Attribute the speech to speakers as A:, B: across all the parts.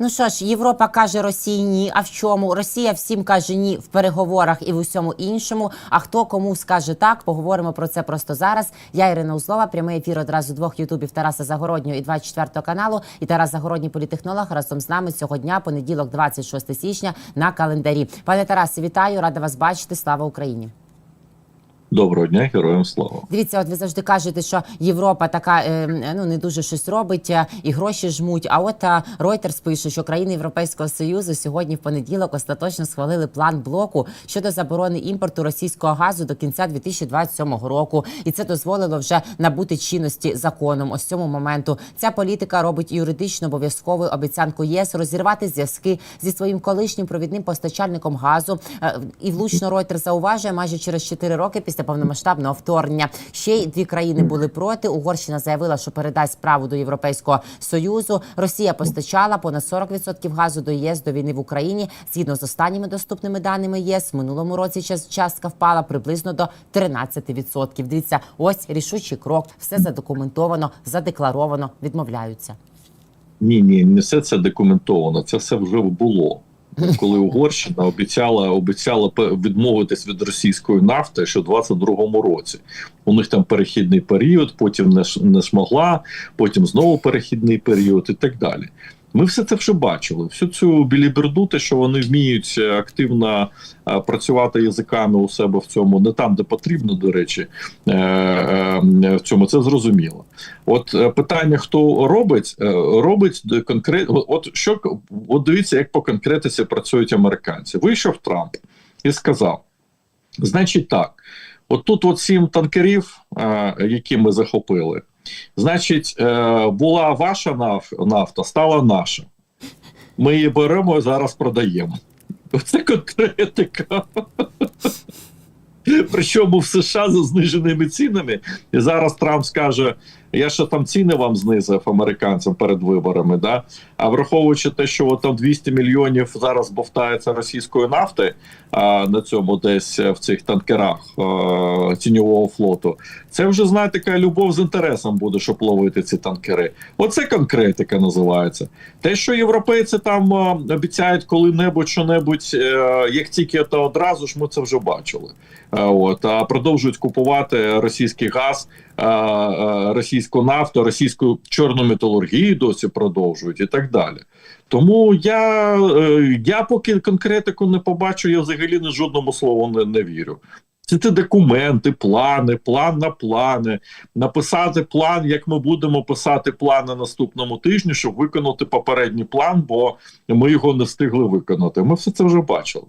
A: Ну що ж, Європа каже Росії ні. А в чому? Росія всім каже ні в переговорах і в усьому іншому. А хто кому скаже так? Поговоримо про це просто зараз. Я Ірина Узлова. Прямий ефір одразу двох ютубів Тараса Загороднього і 24 каналу. І Тарас Загородній політехнолог разом з нами цього дня, понеділок, 26 січня, на календарі. Пане Тарасе, вітаю, рада вас бачити. Слава Україні.
B: Доброго дня, героям слава.
A: Дивіться, от ви завжди кажете, що Європа така е, ну не дуже щось робить е, і гроші жмуть. А от е, Reuters пише, що країни Європейського союзу сьогодні в понеділок остаточно схвалили план блоку щодо заборони імпорту російського газу до кінця 2027 року, і це дозволило вже набути чинності законом. Ось цьому моменту ця політика робить юридично обов'язковою обіцянку ЄС розірвати зв'язки зі своїм колишнім провідним постачальником газу. І влучно Reuters зауважує майже через 4 роки після повномасштабного вторгнення. Ще й дві країни були проти. Угорщина заявила, що передасть справу до Європейського союзу. Росія постачала понад 40% газу до ЄС до війни в Україні. Згідно з останніми доступними даними ЄС, в минулому році час- частка впала приблизно до 13%. Дивіться, ось рішучий крок. Все задокументовано, задекларовано. Відмовляються.
B: Ні, ні, не все це документовано. Це все вже було. Коли Угорщина обіцяла обіцяла відмовитись від російської нафти ще в 22-му році. У них там перехідний період, потім не, не змогла, потім знову перехідний період і так далі. Ми все це вже бачили. Всю цю біліберду, те, що вони вміють е, активно е, працювати язиками у себе в цьому, не там, де потрібно, до речі, е, в цьому це зрозуміло. От питання, хто робить, робить конкретно. От що от дивіться, як по конкретиці працюють американці. Вийшов Трамп і сказав: значить, так, от тут от сім танкерів, які ми захопили. Значить, е, була ваша нафта, стала наша. Ми її беремо і зараз продаємо. Це конкретика. Причому в США за зниженими цінами. І зараз Трамп скаже: я ще там ціни вам знизив американцям перед виборами. Да? А враховуючи те, що от там 200 мільйонів зараз бовтається російської нафти а, на цьому десь е, в цих танкерах а, тіньового флоту, це вже знаєте, така любов з інтересом буде, щоб ловити ці танкери. Оце конкретика називається. Те, що європейці там а, обіцяють коли-небудь що-небудь, е, як тільки то одразу ж ми це вже бачили. Е, От а продовжують купувати російський газ, е, е, російську нафту, російську чорну металургію досі продовжують і так далі. Тому я, я поки конкретику не побачу, я взагалі ні жодному слову не, не вірю. Це ті документи, плани, план на плани, написати план, як ми будемо писати план на наступному тижні, щоб виконати попередній план, бо ми його не встигли виконати. Ми все це вже бачили.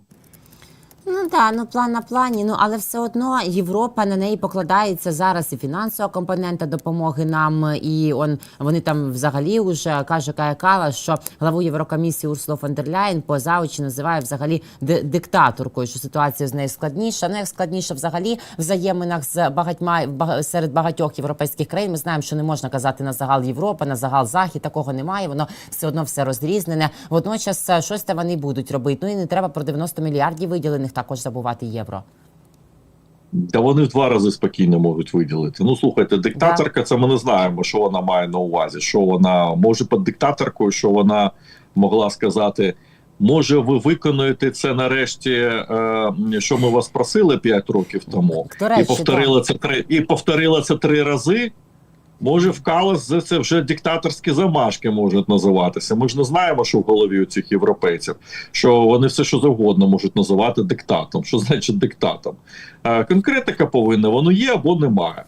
A: Ну так, ну план на плані. Ну але все одно Європа на неї покладається зараз і фінансова компонента допомоги нам. І он вони там взагалі вже каже Кая Кала, що главу Єврокомісії Урсулу фон дер Ляєн поза очі називає взагалі диктаторкою, що ситуація з нею складніша. Ну як складніше взагалі в взаєминах з багатьма серед багатьох європейських країн. Ми знаємо, що не можна казати на загал Європа, на загал Захід. Такого немає. Воно все одно все розрізнене. Водночас е, щось там вони будуть робити. Ну і не треба про 90 мільярдів виділених також забувати євро.
B: Та вони в два рази спокійно можуть виділити. Ну слухайте, диктаторка, це ми не знаємо, що вона має на увазі. Що вона може під диктаторкою, що вона могла сказати. Може, ви виконуєте це нарешті, е, що ми вас просили 5 років тому, і повторила це три і повторила це три рази. Може, в Калас це вже диктаторські замашки можуть називатися. Ми ж не знаємо, що в голові у цих європейців, що вони все що завгодно можуть називати диктатом. Що значить диктатом? Е, конкретика повинна воно є або немає.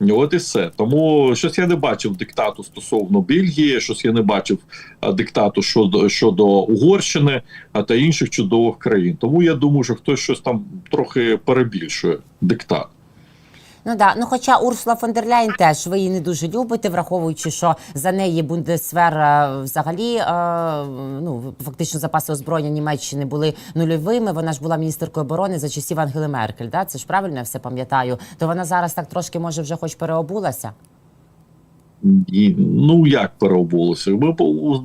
B: От і все. Тому щось я не бачив диктату стосовно Бельгії, щось я не бачив е, диктату щодо щодо Угорщини та інших чудових країн. Тому я думаю, що хтось щось там трохи перебільшує диктат.
A: Ну да, ну хоча Урсула фон дер Ляйн теж ви її не дуже любите, враховуючи, що за неї Бундесвер е, взагалі е, ну фактично запаси озброєння Німеччини були нульовими. Вона ж була міністеркою оборони за часів Ангели Меркель. Да? Це ж правильно я все пам'ятаю. То вона зараз так трошки може вже хоч переобулася.
B: Ну як переобулося? Ми по-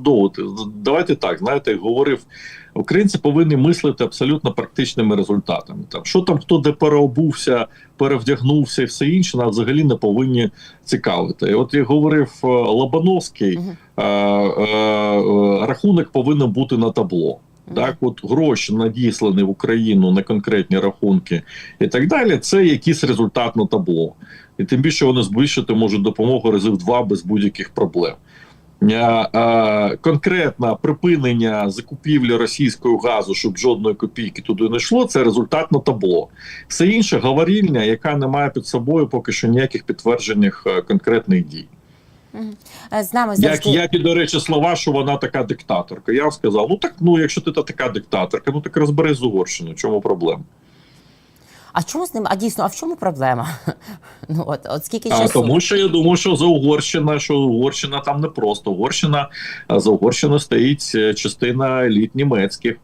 B: Давайте так, знаєте, як говорив, українці повинні мислити абсолютно практичними результатами. Там що там, хто де переобувся, перевдягнувся і все інше, нас взагалі не повинні цікавити. І от як говорив е, Лобановський, е, е, рахунок повинен бути на табло. Так, от гроші надіслані в Україну на конкретні рахунки і так далі. Це якийсь результат на табло. І тим більше вони збільшити можуть допомогу разів два без будь-яких проблем. Е, е, припинення закупівлі російського газу, щоб жодної копійки туди не йшло, це результат на табло. Все інше говорільня, яка не має під собою поки що ніяких підтверджених е, конкретних дій.
A: З нами
B: Як,
A: завжди
B: як і, до речі, слова, що вона така диктаторка. Я сказав: ну так, ну якщо ти та така диктаторка, ну так розберись з Угорщиною. Чому проблема?
A: А чому з ним? А дійсно, а в чому проблема? Ну от, от скільки
B: А тому, що я думаю, що за Угорщина, що Угорщина там не просто Угорщина, а за Угорщиною стоїть е, частина еліт німецьких.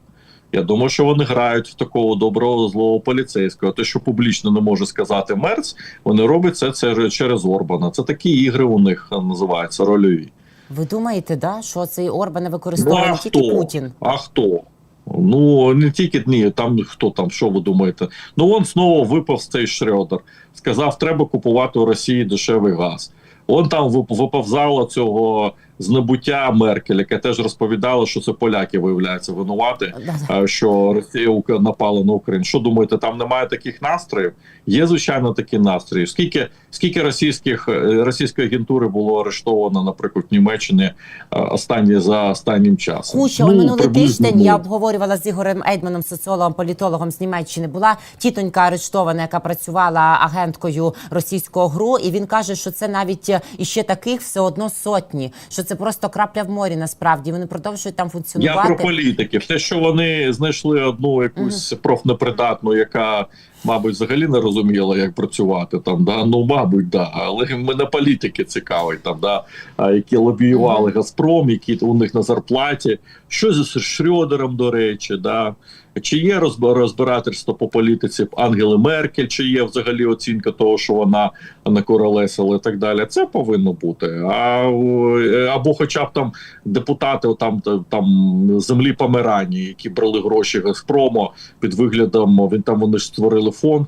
B: Я думаю, що вони грають в такого доброго злого поліцейського. Те, що публічно не може сказати Мерц, вони роблять це, це через Орбана. Це такі ігри у них е, називаються рольові.
A: Ви думаєте, да, що цей Орбан
B: Ну,
A: використовує
B: а
A: тільки
B: хто?
A: Путін?
B: А хто? Ну не тільки ні, там хто там, що ви думаєте? Ну он знову випав з цей Шредер. Сказав, треба купувати у Росії дешевий газ. Он там вип- виповзало цього знебуття Меркель, яке теж розповідало, що це поляки виявляються винувати, е, що Росія напала на Україну. Що думаєте, там немає таких настроїв? Є звичайно такі настрої. Скільки скільки російських е, російської агентури було арештовано, наприклад, в Німеччині е, останні за останнім часом?
A: Куча
B: Ну,
A: минулий тиждень я обговорювала з Ігорем Ейдманом, соціологом, політологом з Німеччини. Була тітонька арештована, яка працювала агенткою російського ГРУ, і він каже, що це навіть іще таких все одно сотні. Що це просто крапля в морі. Насправді вони продовжують там
B: Я
A: функціонувати.
B: про політиків. Те, що вони знайшли одну якусь профнепридатну, яка, мабуть, взагалі не розуміла, як працювати там. Да? Ну, мабуть, да. Але мене політики цікавить там, да? які лобіювали Газпром, які у них на зарплаті. Що з Шрёдером, до речі, да? Чи є розбирательство по політиці Ангели Меркель, чи є взагалі оцінка того, що вона накоролесила і так далі. Це повинно бути. А е, або, хоча б там депутати, там там землі Померані, які брали гроші Газпрому під виглядом. Він там вони ж створили фонд.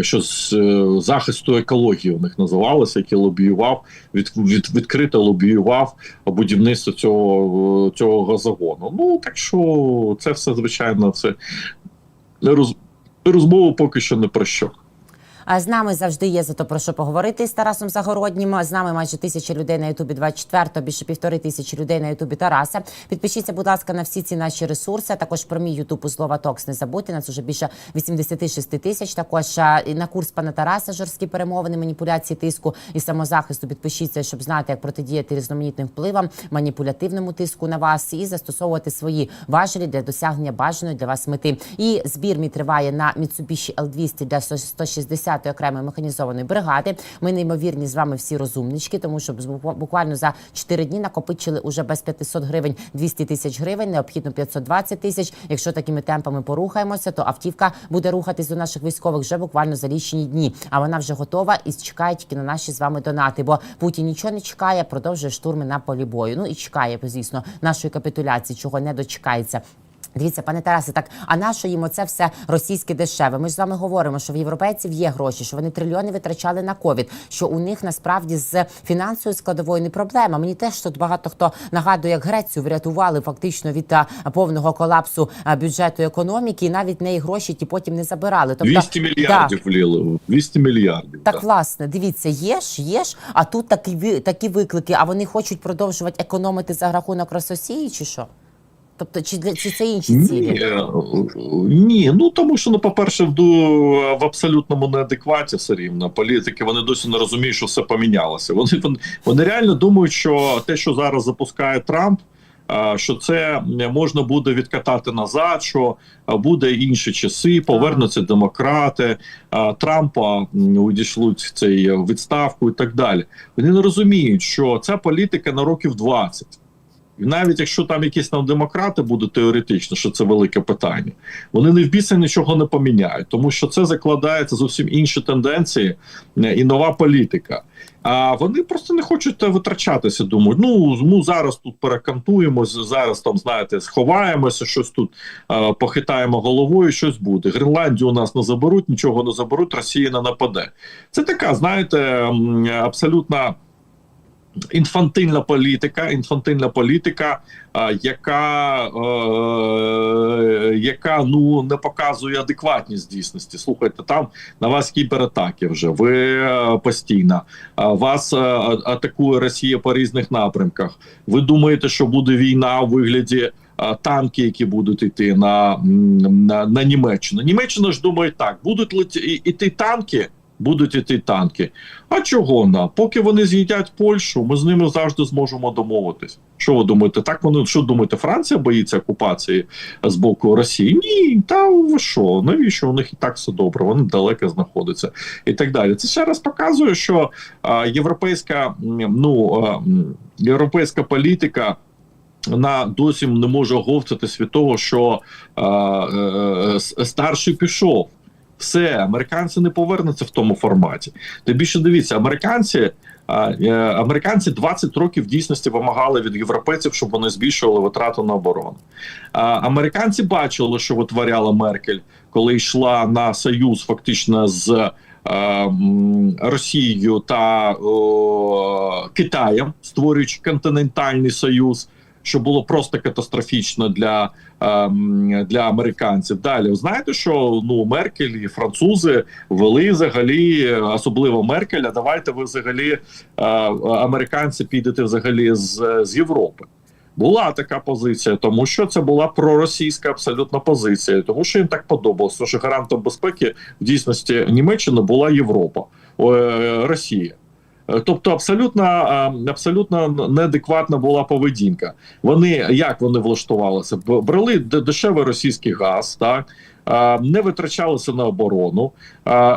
B: Що з е, захисту екології у них називалося, який лобіював від, від відкрито лобіював будівництво цього, е, цього газогону. Ну так що це все звичайно, це роз, розмова поки що не про що.
A: З нами завжди є за то про що поговорити з Тарасом Загороднім. З нами майже тисяча людей на Ютубі 24, більше півтори тисячі людей на Ютубі Тараса. Підпишіться, будь ласка, на всі ці наші ресурси. Також про мій Ютуб у слова Токс. Не забудьте. Нас уже більше 86 тисяч. Також і на курс пана Тараса жорсткі перемовини, маніпуляції тиску і самозахисту. Підпишіться, щоб знати, як протидіяти різноманітним впливам, маніпулятивному тиску на вас і застосовувати свої важелі для досягнення бажаної для вас мети. І збір мій триває на Mitsubishi L200 для 160 окремої механізованої бригади. Ми неймовірні з вами всі розумнички, тому що бу- буквально за 4 дні накопичили уже без 500 гривень 200 тисяч гривень, необхідно 520 тисяч. Якщо такими темпами порухаємося, то автівка буде рухатись до наших військових вже буквально за лічені дні. А вона вже готова і чекає тільки на наші з вами донати. Бо Путін нічого не чекає, продовжує штурми на полі бою. Ну і чекає, звісно, нашої капітуляції, чого не дочекається. Дивіться, пане Тарасе, так а на що їм оце все російське дешеве? Ми ж з вами говоримо, що в європейців є гроші, що вони трильйони витрачали на ковід, що у них насправді з фінансовою складовою не проблема. Мені теж тут багато хто нагадує, як Грецію врятували фактично від повного колапсу бюджету економіки, і навіть неї гроші ті потім не забирали. Тобто
B: 200 мільярдів вліли. 200 мільярдів.
A: так,
B: да.
A: власне, дивіться, є ж, є ж, а тут такі такі виклики, а вони хочуть продовжувати економити за рахунок Рососії, чи що? Тобто, чи для чи це інші цілі?
B: Ні, е, ні, ну тому що ну, по-перше, в, в абсолютному неадекваті все рівно. Політики вони досі не розуміють, що все помінялося. Вони, вони, вони реально думають, що те, що зараз запускає Трамп. Що це можна буде відкатати назад, що буде інші часи, повернуться демократи, Трампа м, цей е, відставку і так далі. Вони не розуміють, що ця політика на років 20. І навіть якщо там якісь там демократи будуть теоретично, що це велике питання, вони не в біса нічого не поміняють, тому що це закладається зовсім інші тенденції е, і нова політика. А вони просто не хочуть витрачатися. Думають, ну ну зараз тут перекантуємось, зараз там знаєте, сховаємося, щось тут е, похитаємо головою, щось буде. Гренландію у нас не заберуть, нічого не заберуть, Росія не нападе. Це така, знаєте, м, абсолютно. Інфантильна політика, інфантильна політика, а, яка, е, яка ну не показує адекватність дійсності. Слухайте, там на вас кібератаки вже. Ви е, постійно вас е, атакує Росія по різних напрямках. Ви думаєте, що буде війна у вигляді танки, які будуть йти на, на, на Німеччину? Німеччина ж думає так: будуть іти танки. Будуть іти танки. А чого на? Поки вони з'їдять Польщу, ми з ними завжди зможемо домовитись. Що ви думаєте? Так вони що думаєте? Франція боїться окупації з боку Росії? Ні, та ви що? Навіщо у них і так все добре? Вони далеко знаходяться і так далі. Це ще раз показує, що а, європейська ну а, європейська політика. Вона досі не може оговтатись від того, що а, е, е, старший пішов. Все, американці не повернуться в тому форматі. Тим більше дивіться, американці, е, американці 20 років в дійсності вимагали від європейців, щоб вони збільшували витрати на оборону. Американці бачили, що витворяла Меркель, коли йшла на союз фактично з е, Росією та Китаєм, створюючи континентальний союз. Що було просто катастрофічно для ем, для американців. Далі знаєте, що ну Меркель і французи вели взагалі, особливо Меркель. А давайте ви взагалі е, американці підете взагалі з, з Європи. Була така позиція, тому що це була проросійська абсолютно позиція, тому що їм так подобалося, що гарантом безпеки в дійсності Німеччини була Європа, е, Росія. Тобто абсолютно абсолютно неадекватна була поведінка. Вони як вони влаштувалися? Брали дешевий російський газ, так не витрачалися на оборону,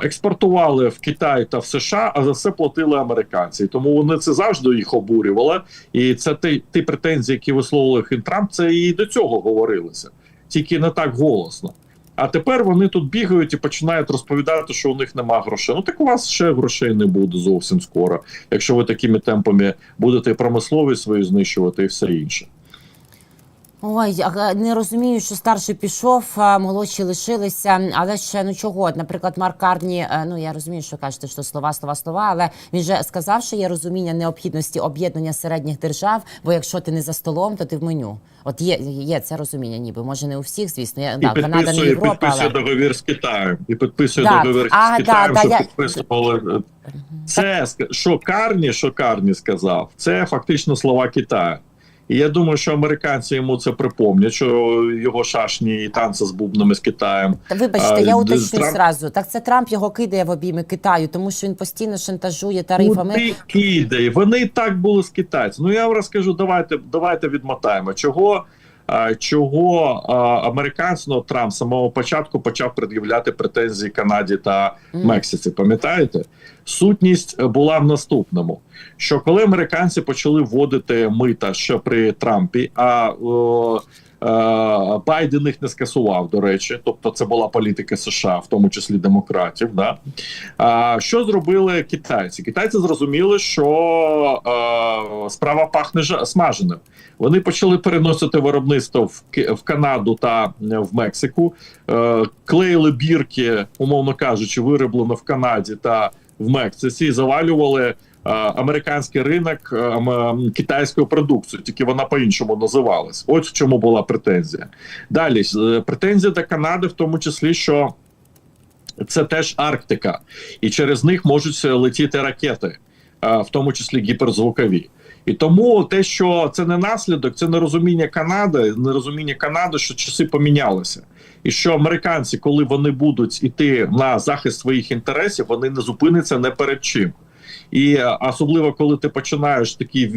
B: експортували в Китай та в США, а за все платили американці. Тому вони це завжди їх обурювало. І це ті, ті претензії, які висловили Трамп, це і до цього говорилося, тільки не так голосно. А тепер вони тут бігають і починають розповідати, що у них нема грошей. Ну так у вас ще грошей не буде зовсім скоро, якщо ви такими темпами будете промисловість свою знищувати і все інше.
A: Ой, а, не розумію, що старший пішов, молодші лишилися. Але ще ну чого? Наприклад, Марк Карні, е, ну я розумію, що кажете, що слова, слова, слова, але він же сказав, що є розуміння необхідності об'єднання середніх держав, бо якщо ти не за столом, то ти в меню. От є, є це розуміння, ніби може не у всіх, звісно. Я,
B: І
A: да, Канада не Європа,
B: підписує
A: але
B: договір з Китаєм. І підписує
A: Так,
B: договір
A: а,
B: з Китаєм,
A: да,
B: що
A: да, я-
B: підписували. Це що Карні, що Карні сказав, це фактично слова Китаю. І я думаю, що американці йому це припомнять, що його шашні і танці з бубнами з Китаєм.
A: Та вибачте,
B: А,
A: я уточню
B: Трамп-
A: зразу. Так це Трамп його кидає в обійми Китаю, тому що він постійно шантажує тарифами.
B: Куди кидає? Вони і так були з китайцями. Ну я вам розкажу, давайте, давайте відмотаємо. Чого, чого американського ну, Трамп самого початку почав пред'являти претензії Канаді та Мексиці. Пам'ятаєте? Сутність була в наступному: що коли американці почали вводити мита ще при Трампі, а о, Байден їх не скасував, до речі, тобто це була політика США, в тому числі демократів. Да? А, що зробили китайці? Китайці зрозуміли, що е, справа пахне смаженим. Вони почали переносити виробництво в, в Канаду та е, в Мексику, е, клеїли бірки, умовно кажучи, вироблено в Канаді та в Мексиці, завалювали. Е, Американський ринок е, китайської продукції, тільки вона по-іншому називалась. Ось в чому була претензія. Далі е, претензія до Канади, в тому числі, що це теж Арктика, і через них можуть летіти ракети, в тому числі гіперзвукові. І тому те, що це не наслідок, це нерозуміння Канади, нерозуміння Канади, що часи помінялися, і що американці, коли вони будуть іти на захист своїх інтересів, вони не зупиняться не перед чим. І е, особливо коли ти починаєш такі е,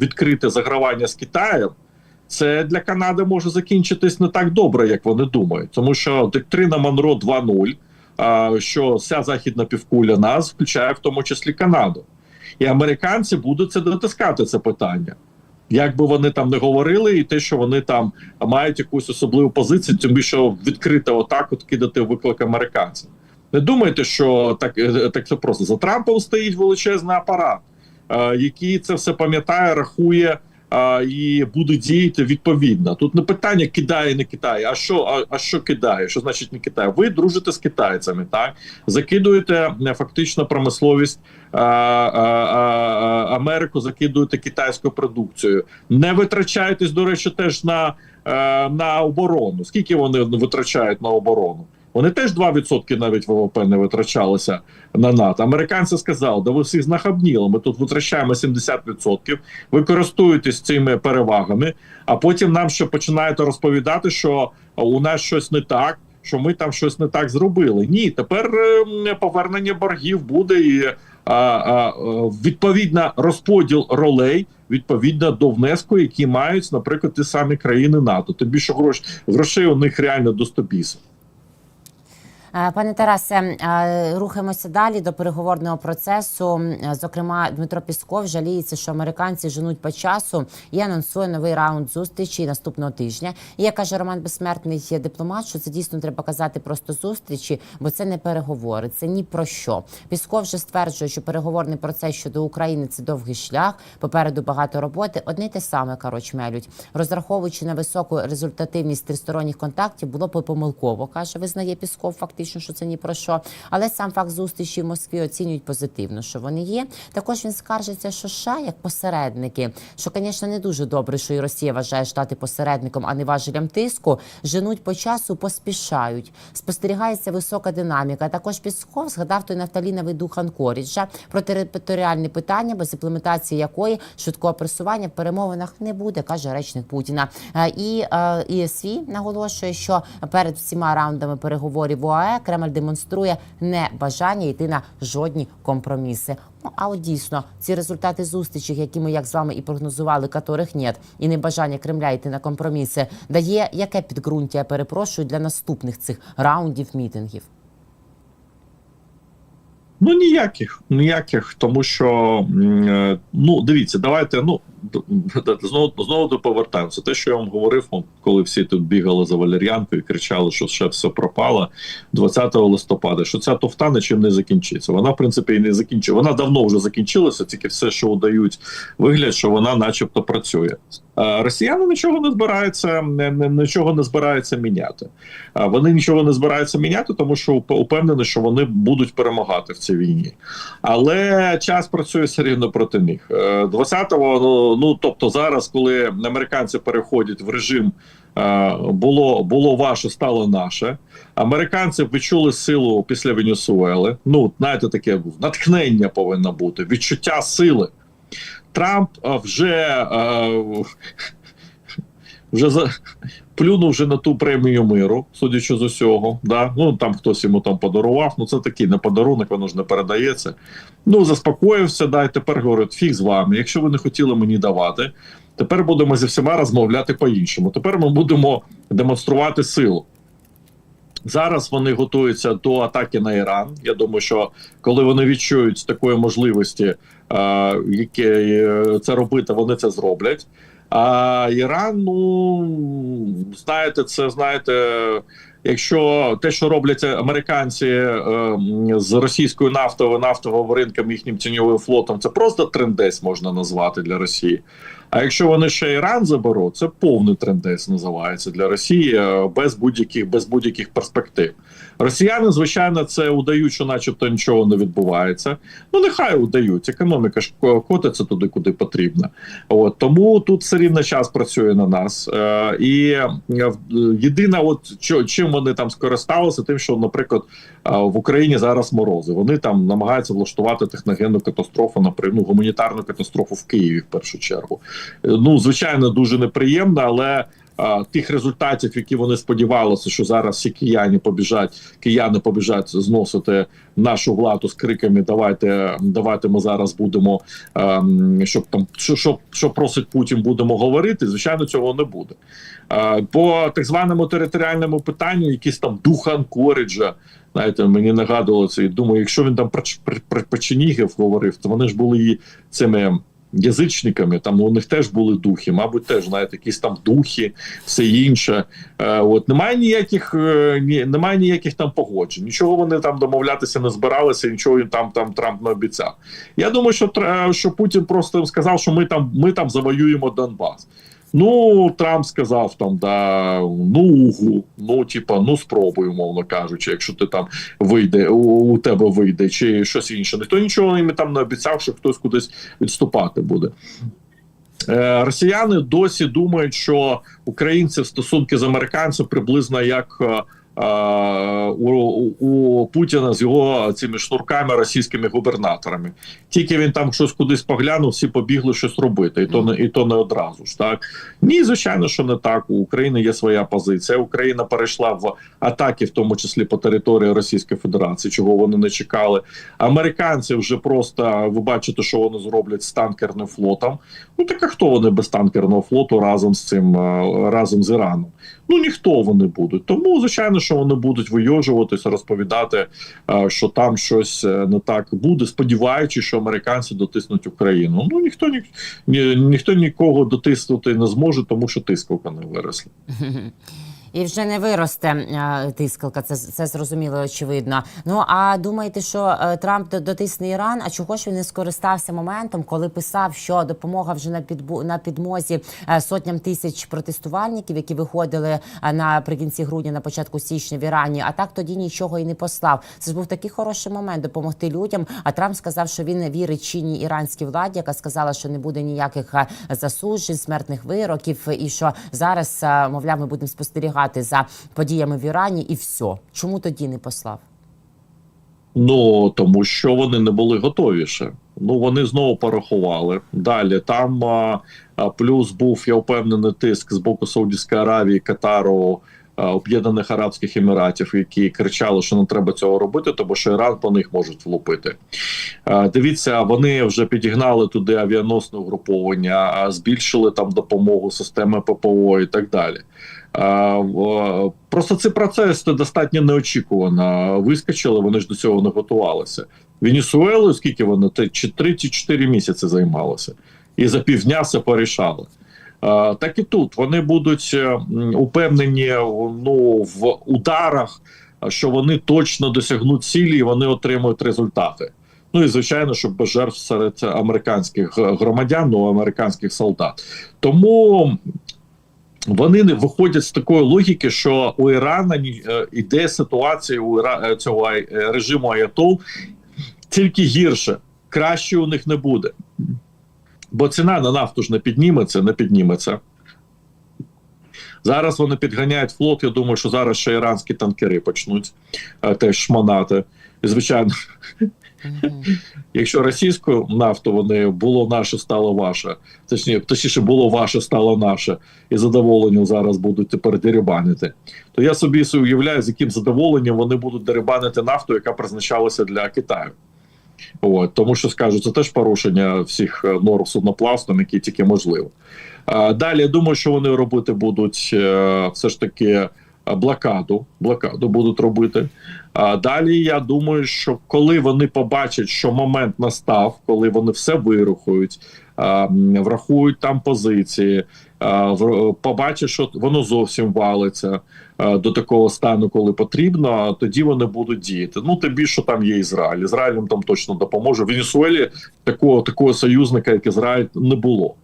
B: відкрите загравання з Китаєм, це для Канади може закінчитись не так добре, як вони думають, тому що доктрина Монро 2.0, а, що вся західна півкуля нас включає в тому числі Канаду. І американці будуть це дотискати це питання. Як би вони там не говорили, і те, що вони там мають якусь особливу позицію, тим більше відкрито отак от кидати виклик американцям. Не думайте, що так, е, так це просто за Трампом стоїть величезний апарат, е, який це все пам'ятає, рахує е, і буде діяти відповідно. Тут не питання кидає, не кидає. А що, а, а що кидає? Що значить не кидає? Ви дружите з китайцями, так закидуєте фактично промисловість Америку, закидуєте китайською продукцією. Не витрачаєтесь, до речі, теж на, на оборону. Скільки вони витрачають на оборону? Вони теж 2% навіть ВВП не витрачалися на НАТО. Американці сказали, да ви всіх знахабніли. Ми тут витрачаємо 70%, ви користуєтесь цими перевагами, а потім нам ще починаєте розповідати, що у нас щось не так. Що ми там щось не так зробили? Ні, тепер е, повернення боргів буде і а, а, е, відповідно розподіл ролей відповідно до внеску, які мають, наприклад, ті самі країни НАТО. Тим більше грош, грошей у них реально до 100 біс.
A: Е, Пане Тарасе, е, рухаємося далі до переговорного процесу. Е, Зокрема, Дмитро Пісков жаліється, що американці женуть по часу і анонсує новий раунд зустрічі наступного тижня. І як каже Роман Безсмертний дипломат, що це дійсно треба казати просто зустрічі, бо це не переговори, це ні про що. Пісков вже стверджує, що переговорний процес щодо України це довгий шлях. Попереду багато роботи. Одне й те саме коротше мелють. Розраховуючи на високу результативність тристоронніх контактів, було б помилково, каже, визнає Пісков. Фактично, що це ні про що. Але сам факт зустрічі в Москві оцінюють позитивно, що вони є. Також він скаржиться, що США як посередники, що, звісно, не дуже добре, що і Росія вважає штати посередником, а не важелем тиску. Женуть по часу, поспішають. Спостерігається висока динаміка. Також Пісков згадав той нафталіновий дух Анкоріджа про територіальні питання, без імплементації якої швидкого пресування в перемовинах не буде, каже речник Путіна. Е, І е, наголошує, що перед всіма раундами переговорів в ОАЕ Кремль демонструє небажання йти на жодні компроміси. Ну а от дійсно ці результати зустрічей, які ми як з вами і прогнозували, которих нет, і небажання Кремля йти на компроміси, дає яке підґрунтя, я перепрошую, для наступних цих раундів мітингів.
B: Ну ніяких, ніяких, тому що е, ну дивіться, давайте. Ну знову знову повертаємося. Те, що я вам говорив, коли всі тут бігали за валер'янкою і кричали, що ще все пропало 20 листопада, що ця тофта нічим не закінчиться. Вона, в принципі, і не закінчила. Вона давно вже закінчилася, тільки все, що удають вигляд, що вона, начебто, працює. Росіяни нічого не збираються, нічого не збираються міняти. Вони нічого не збираються міняти, тому що упевнені, що вони будуть перемагати в цій війні. Але час працює все рівно проти них. Е, 20-го, ну, ну тобто зараз, коли американці переходять в режим. е, Було було ваше, стало наше. Американці відчули силу після Венесуели. Ну, знаєте, таке натхнення повинно бути, відчуття сили. Трамп е, вже е, вже за плюнув вже на ту премію миру, судячи з усього. Да? Ну там хтось йому там подарував. Ну це такий не подарунок, воно ж не передається. Ну заспокоївся, да, і тепер говорить, фіг з вами. Якщо ви не хотіли мені давати, тепер будемо зі всіма розмовляти по-іншому. Тепер ми будемо демонструвати силу. Зараз вони готуються до атаки на Іран. Я думаю, що коли вони відчують такої можливості, е, е, це робити, вони це зроблять. А Іран, ну знаєте, це знаєте, якщо те, що роблять американці е, з російською нафтовою нафтовим ринком, їхнім тіньовим флотом, це просто трендець можна назвати для Росії. А якщо вони ще Іран заберуть, це повний трендець називається для Росії е, без будь-яких без будь-яких перспектив. Росіяни, звичайно, це удають, що, начебто, нічого не відбувається. Ну нехай удають. Економіка ж котиться туди, куди потрібно. От тому тут все рівно час працює на нас. Е, і е, єдине, от чим вони там скористалися, тим, що, наприклад, е, в Україні зараз морози. Вони там намагаються влаштувати техногенну катастрофу, наприклад, ну, гуманітарну катастрофу в Києві в першу чергу. Ну, звичайно, дуже неприємно, але. Тих результатів, які вони сподівалися, що зараз всі кияни побіжать, кияни побіжать зносити нашу владу з криками Давайте, давайте ми зараз будемо ем, щоб там що, що, що просить Путін, будемо говорити. Звичайно, цього не буде. По так званому територіальному питанню, якийсь там дух Анкоріджа. Знаєте, мені нагадувало це. і Думаю, якщо він там про, про, про Печенігів говорив, то вони ж були цими язичниками. Там у них теж були духи, мабуть, теж знаєте, якісь там духи, все інше. Е, от немає ніяких, е, ні, немає ніяких там погоджень. Нічого вони там домовлятися не збиралися, нічого їм там там Трамп не обіцяв. Я думаю, що що Путін просто сказав, що ми там ми там завоюємо Донбас. Ну, Трамп сказав там, да, ну угу, ну типа, ну спробуй, умовно кажучи, якщо ти там вийде, у, у тебе вийде, чи щось інше. Ніхто нічого їм там не обіцяв, що хтось кудись відступати буде. Е, Росіяни досі думають, що українці стосунки з американцем приблизно як е, у, у Путіна з його цими шнурками російськими губернаторами. Тільки він там щось кудись поглянув, всі побігли щось робити, і то не і то не одразу ж так. Ні, звичайно, що не так. У України є своя позиція. Україна перейшла в атаки, в тому числі по території Російської Федерації, чого вони не чекали. Американці вже просто ви бачите, що вони зроблять з танкерним флотом. Ну так а хто вони без танкерного флоту разом з цим е, разом з Іраном? Ну ніхто вони будуть. Тому звичайно, що вони будуть вийожуватися, розповідати, е, що там щось е, не так буде, сподіваючись, що американці дотиснуть Україну. Ну ніхто ні, ні ніхто нікого дотиснути не зможе, тому що тисковка не виросла.
A: І вже не виросте е, тискалка, це, це зрозуміло, очевидно. Ну а думаєте, що е, Трамп дотисне Іран? А чого ж він не скористався моментом, коли писав, що допомога вже на підбу на підмозі е, сотням тисяч протестувальників, які виходили наприкінці грудня, на початку січня в Ірані? А так тоді нічого і не послав. Це ж був такий хороший момент допомогти людям. А Трамп сказав, що він вірить чинній іранській владі, яка сказала, що не буде ніяких засуджень, смертних вироків, і що зараз, мовляв, ми будемо спостерігати за подіями в Ірані, і все. Чому тоді не послав?
B: Ну тому що вони не були готові ще. Ну вони знову порахували. Далі там а, плюс був я впевнений тиск з боку Саудівської Аравії, Катару. Об'єднаних Арабських Еміратів, які кричали, що не треба цього робити, тому що Іран по них можуть влупити. Дивіться, вони вже підігнали туди авіаносне угруповання, збільшили там допомогу системи ППО і так далі. Просто цей процес достатньо неочікувано вискочили. Вони ж до цього не готувалися. Венесуелою, скільки вони чи три чи чотири місяці займалися, і за півдня все порішали. Так і тут вони будуть е, упевнені ну, в ударах, що вони точно досягнуть цілі і вони отримують результати. Ну і звичайно, щоб без жертв серед американських громадян, ну американських солдат. Тому вони не виходять з такої логіки, що у Ірана е, іде ситуація у е, цього е, режиму Аятол тільки гірше, краще у них не буде. Бо ціна на нафту ж не підніметься, не підніметься. Зараз вони підганяють флот. Я думаю, що зараз ще іранські танкери почнуть теж шманати. І, звичайно, Якщо російську нафту вони було наше, стало ваше, точніше, точніше було ваше, стало наше, і задоволенням зараз будуть тепер дерибанити, то я собі уявляю, з яким задоволенням вони будуть дерибанити нафту, яка призначалася для Китаю. От, тому що скажу, це теж порушення всіх е, норм судноплавством, які тільки можливо. Далі я думаю, що вони робити будуть е, все ж таки е, блокаду. Блокаду будуть робити. А далі я думаю, що коли вони побачать, що момент настав, коли вони все вирухують, врахують там позиції, побачать, що воно зовсім валиться до такого стану, коли потрібно, тоді вони будуть діяти. Ну тим більше там є Ізраїль. Ізраїль їм там точно допоможе. В Венесуелі такого такого союзника, як Ізраїль, не було.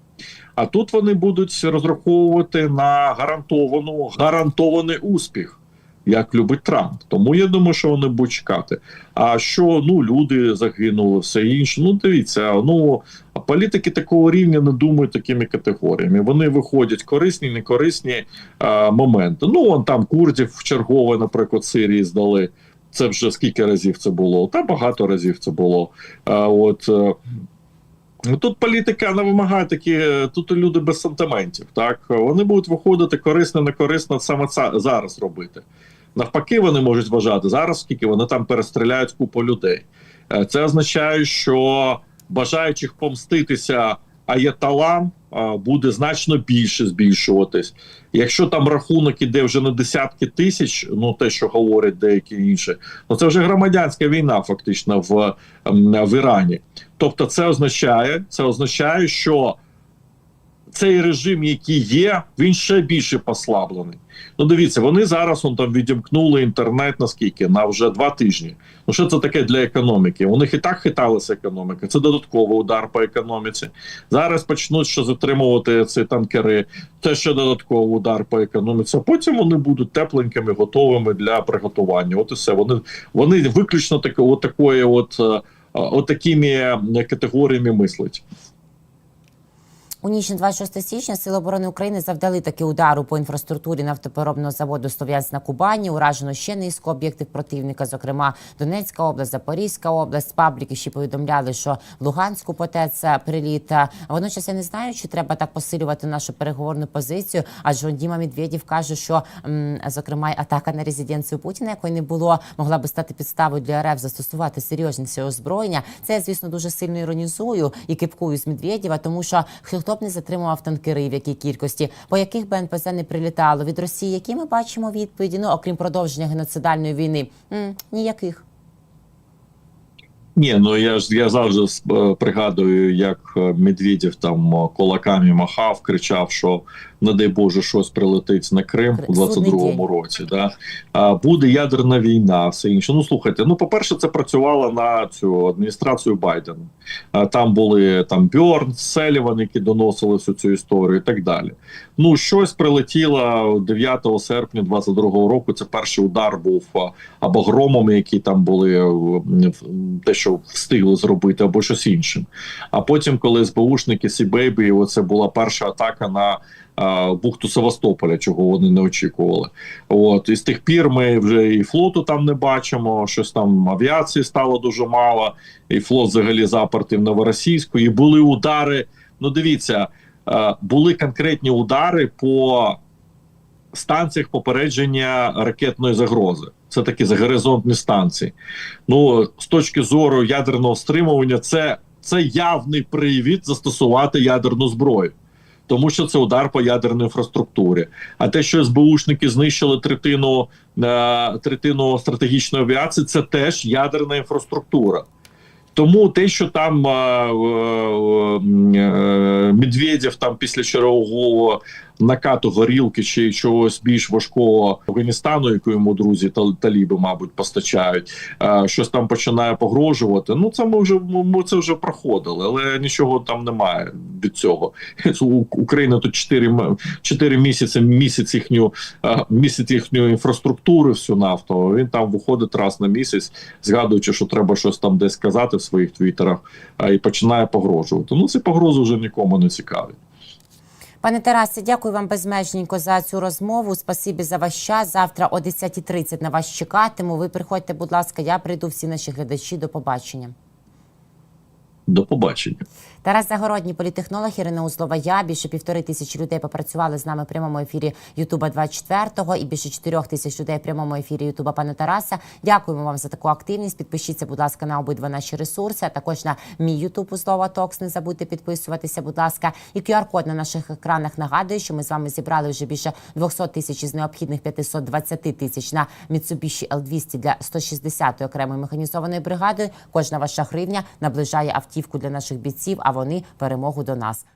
B: А тут вони будуть розраховувати на гарантовану гарантований успіх, як любить Трамп. Тому я думаю, що вони будуть чекати. А що ну люди загинули, все інше. Ну дивіться, ну політики такого рівня не думають такими категоріями. Вони виходять корисні, некорисні а, моменти. Ну вон там курдів в чергове, наприклад, Сирії здали. Це вже скільки разів це було? Та багато разів це було. А, от е, Тут політика не вимагає такі. Тут люди без сантиментів. Так вони будуть виходити корисно, не корисно саме це зараз робити. Навпаки, вони можуть вважати зараз, скільки вони там перестріляють купу людей. Е, Це означає, що бажаючих помститися а, буде значно більше збільшуватись. Якщо там рахунок іде вже на десятки тисяч, ну те, що говорять деякі інші, ну це вже громадянська війна, фактично в, в Ірані. Тобто, це означає, це означає, що цей режим, який є, він ще більше послаблений. Ну, дивіться, вони зараз он там відімкнули інтернет наскільки на вже два тижні. Ну що це таке для економіки? У них і так хиталася економіка. Це додатковий удар по економіці. Зараз почнуть ще затримувати ці танкери. Це ще додатковий удар по економіці. А потім вони будуть тепленькими, готовими для приготування. От і все. Вони вони виключно таке, от такої, от, е, от такими категоріями мислять.
A: У ніч на 26 січня Сили оборони України завдали таки удару по інфраструктурі нафтопереробного заводу Слов'янськ на Кубані. Уражено ще низку об'єктів противника, зокрема Донецька область, Запорізька область. Пабліки ще повідомляли, що Луганську потець приліт. Водночас я не знаю, чи треба так посилювати нашу переговорну позицію. Адже Діма Медведєв каже, що зокрема атака на резиденцію Путіна, якої не було, могла би стати підставою для РФ застосувати серйозніше озброєння. Це звісно, дуже сильно іронізую і кипкую з Медведєва, тому що хто б не затримував танкери, в якій кількості, по яких би НПЗ не прилітало? Від Росії, які ми бачимо відповіді, ну окрім продовження геноцидальної війни, М, ніяких.
B: Ні, ну я ж я завжди е, пригадую, як е, Медведєв там е, кулаками махав, кричав, що не дай Боже щось прилетить на Крим у
A: Судний
B: 22-му році. Да? А буде ядерна війна, все інше. Ну слухайте, ну по-перше, це працювало на цю адміністрацію Байдена. А там були там Бьорн, Селіван, які доносили всю цю історію, і так далі. Ну щось прилетіло 9 серпня 22-го року. Це перший удар був або громом, які там були е, те, що встигли зробити, або щось іншим. А потім, коли СБУшники Сібейбі, оце була перша атака на бухту Севастополя, чого вони не очікували. От і з тих пір ми вже і флоту там не бачимо. Щось там авіації стало дуже мало, і флот взагалі запертий новоросійську. І були удари. Ну, дивіться, е, були конкретні удари по станціях попередження ракетної загрози. Це такі загоризонтні станції. Ну, з точки зору ядерного стримування, це, це явний привід застосувати ядерну зброю. Тому що це удар по ядерній інфраструктурі. А те, що СБУшники знищили третину, е, третину стратегічної авіації, це теж ядерна інфраструктура. Тому те, що там е, е, е, Медведєв там після чергового накату горілки чи чогось більш важкого Афганістану, яку йому друзі та таліби, мабуть, постачають, е, щось там починає погрожувати. Ну це ми вже ми це вже проходили, але нічого там немає від цього. Україна тут 4, 4 місяці місяць їхню е, місяць їхньої інфраструктури, всю нафту. Він там виходить раз на місяць, згадуючи, що треба щось там десь сказати в своїх твіттерах, е, і починає погрожувати. Ну ці погрози вже нікому не цікаві.
A: Пане Тарасе, дякую вам безмежненько за цю розмову. Спасибі за ваш час. Завтра о 10.30 на вас чекатиму. Ви приходьте, будь ласка, я прийду, всі наші глядачі. До побачення.
B: До побачення.
A: Тарас Загородній, політехнолог Ірина Узлова. Я більше півтори тисячі людей попрацювали з нами в прямому ефірі Ютуба 24-го і більше чотирьох тисяч людей в прямому ефірі Ютуба пана Тараса. Дякуємо вам за таку активність. Підпишіться, будь ласка, на обидва наші ресурси. А також на мій Ютуб Узлова Токс. Не забудьте підписуватися, будь ласка. І QR-код на наших екранах нагадує, що ми з вами зібрали вже більше 200 тисяч із необхідних 520 тисяч на Mitsubishi L200 для 160-ї окремої механізованої бригади. Кожна ваша гривня наближає автівку для наших бійців, а вони перемогу до нас.